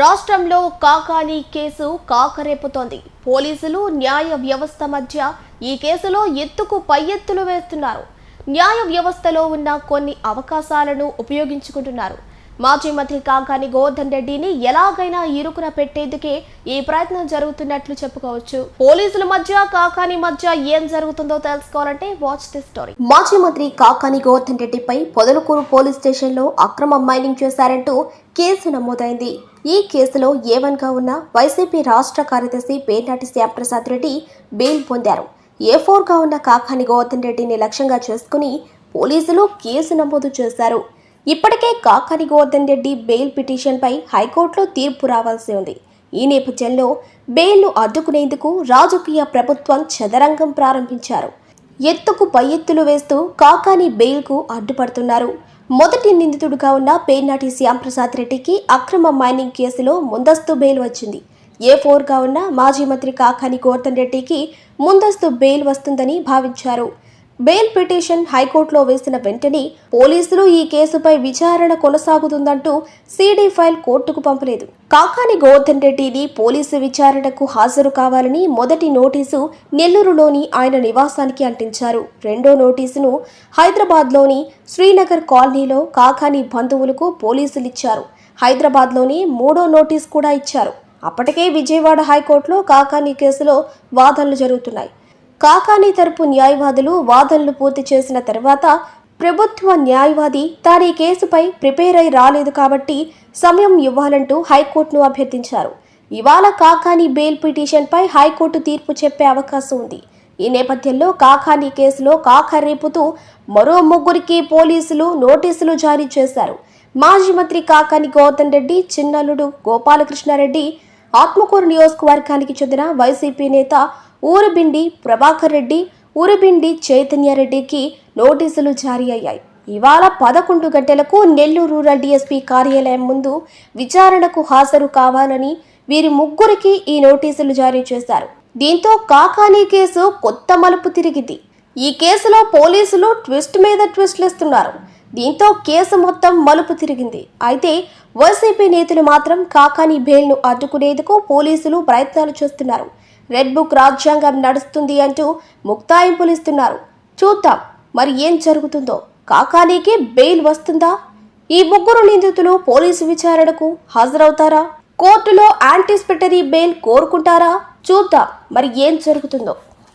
రాష్ట్రంలో కాకాని కేసు కాకరేపుతోంది. పోలీసులు న్యాయ వ్యవస్థ మధ్య ఈ కేసులో ఎత్తుకు పై ఎత్తులు వేస్తున్నారు. న్యాయ వ్యవస్థలో ఉన్న కొన్ని అవకాశాలను ఉపయోగించుకుంటున్నారు. మాజీ మంత్రి కాకాని గోవర్ధన్ రెడ్డిని ఎలాగైనా ఇరుకున పెట్టేందుకే ఈ ప్రయత్నం జరుగుతున్నట్లు చెప్పుకోవచ్చు. పోలీసుల మధ్య కాకాని మధ్య ఏం జరుగుతుందో తెలుసుకోవాలంటే వాచ్ ది స్టోరీ. మాజీ మంత్రి కాకాని గోవర్ధన్ రెడ్డిపై పొదలకూరు పోలీస్ స్టేషన్లో అక్రమ మైనింగ్ చేశారంటూ కేసు నమోదైంది. ఈ కేసులో ఏవన్గా ఉన్న వైసీపీ రాష్ట్ర కార్యదర్శి పేర్నాటి శ్యాంప్రసాద్ రెడ్డి బెయిల్ పొందారు. ఏ ఫోర్గా ఉన్న కాకాని గోవర్ధన్ రెడ్డిని లక్ష్యంగా చేసుకుని పోలీసులు కేసు నమోదు చేశారు. ఇప్పటికే కాకాని గోవర్ధన్ రెడ్డి బెయిల్ పిటిషన్పై హైకోర్టులో తీర్పు రావాల్సి ఉంది. ఈ నేపథ్యంలో బెయిల్ను అడ్డుకునేందుకు రాజకీయ ప్రభుత్వం చదరంగం ప్రారంభించారు. ఎత్తుకు పై ఎత్తులు వేస్తూ కాకాని బెయిల్కు అడ్డుపడుతున్నారు. మొదటి నిందితుడుగా ఉన్న పేర్నాటి శ్యాంప్రసాద్ రెడ్డికి అక్రమ మైనింగ్ కేసులో ముందస్తు బెయిల్ వచ్చింది. ఏ ఫోర్గా ఉన్న మాజీ మంత్రి కాకాని గోవర్ధన్ రెడ్డికి ముందస్తు బెయిల్ వస్తుందని భావించారు. బెయిల్ పిటిషన్ హైకోర్టులో వేసిన వెంటనే పోలీసులు ఈ కేసుపై విచారణ కొనసాగుతుందంటూ సీడీ ఫైల్ కోర్టుకు పంపలేదు. కాకాని గోవర్ధన్ రెడ్డిని పోలీసు విచారణకు హాజరు కావాలని మొదటి నోటీసు నెల్లూరులోని ఆయన నివాసానికి అంటించారు. రెండో నోటీసును హైదరాబాద్లోని శ్రీనగర్ కాలనీలో కాకాని బంధువులకు పోలీసులు ఇచ్చారు. హైదరాబాద్లోని మూడో నోటీస్ కూడా ఇచ్చారు. అప్పటికే విజయవాడ హైకోర్టులో కాకాని కేసులో వాదనలు జరుగుతున్నాయి. కాకాని తరపు న్యాయవాదులు వాదనలు పూర్తి చేసిన తర్వాత ప్రభుత్వ న్యాయవాది తాను ఈ కేసుపై ప్రిపేర్ అయి రాలేదు కాబట్టి సమయం ఇవ్వాలంటూ హైకోర్టును అభ్యర్థించారు. ఇవాళ కాకాని బెయిల్ పిటిషన్పై హైకోర్టు తీర్పు చెప్పే అవకాశం ఉంది. ఈ నేపథ్యంలో కాకాని కేసులో కాక రేపుతూ మరో ముగ్గురికి పోలీసులు నోటీసులు జారీ చేశారు. మాజీ మంత్రి కాకాని గౌతమ్ రెడ్డి చిన్నల్లుడు గోపాలకృష్ణారెడ్డి ఆత్మకూరు నియోజకవర్గానికి చెందిన వైసీపీ నేత ఊరబిండి ప్రభాకర్ రెడ్డి ఊరబిండి చైతన్యారెడ్డికి నోటీసులు జారీ అయ్యాయి. ఇవాళ పదకొండు గంటలకు నెల్లూరు రూరల్ డీఎస్పీ కార్యాలయం ముందు విచారణకు హాజరు కావాలని వీరి ముగ్గురికి ఈ నోటీసులు జారీ చేశారు. దీంతో కాకానీ కేసు కొత్త మలుపు తిరిగింది. ఈ కేసులో పోలీసులు ట్విస్ట్ మీద ట్విస్ట్లు ఇస్తున్నారు దీంతో కేసు మొత్తం మలుపు తిరిగింది. అయితే వైసీపీ నేతలు మాత్రం కాకాని బెయిల్ను అడ్డుకునేందుకు పోలీసులు ప్రయత్నాలు చేస్తున్నారు. రెడ్ బుక్ రాజ్యాంగం నడుస్తుంది అంటూ ముక్తాయింపులు ఇస్తున్నారు. చూద్దాం మరి ఏం జరుగుతుందో. కాకానీకి బెయిల్ వస్తుందా? ఈ ముగ్గురు నిందితులు పోలీసు విచారణకు హాజరవుతారా? కోర్టులో యాంటిసిపేటరీ బెయిల్ కోరుకుంటారా? చూద్దాం మరి ఏం జరుగుతుందో.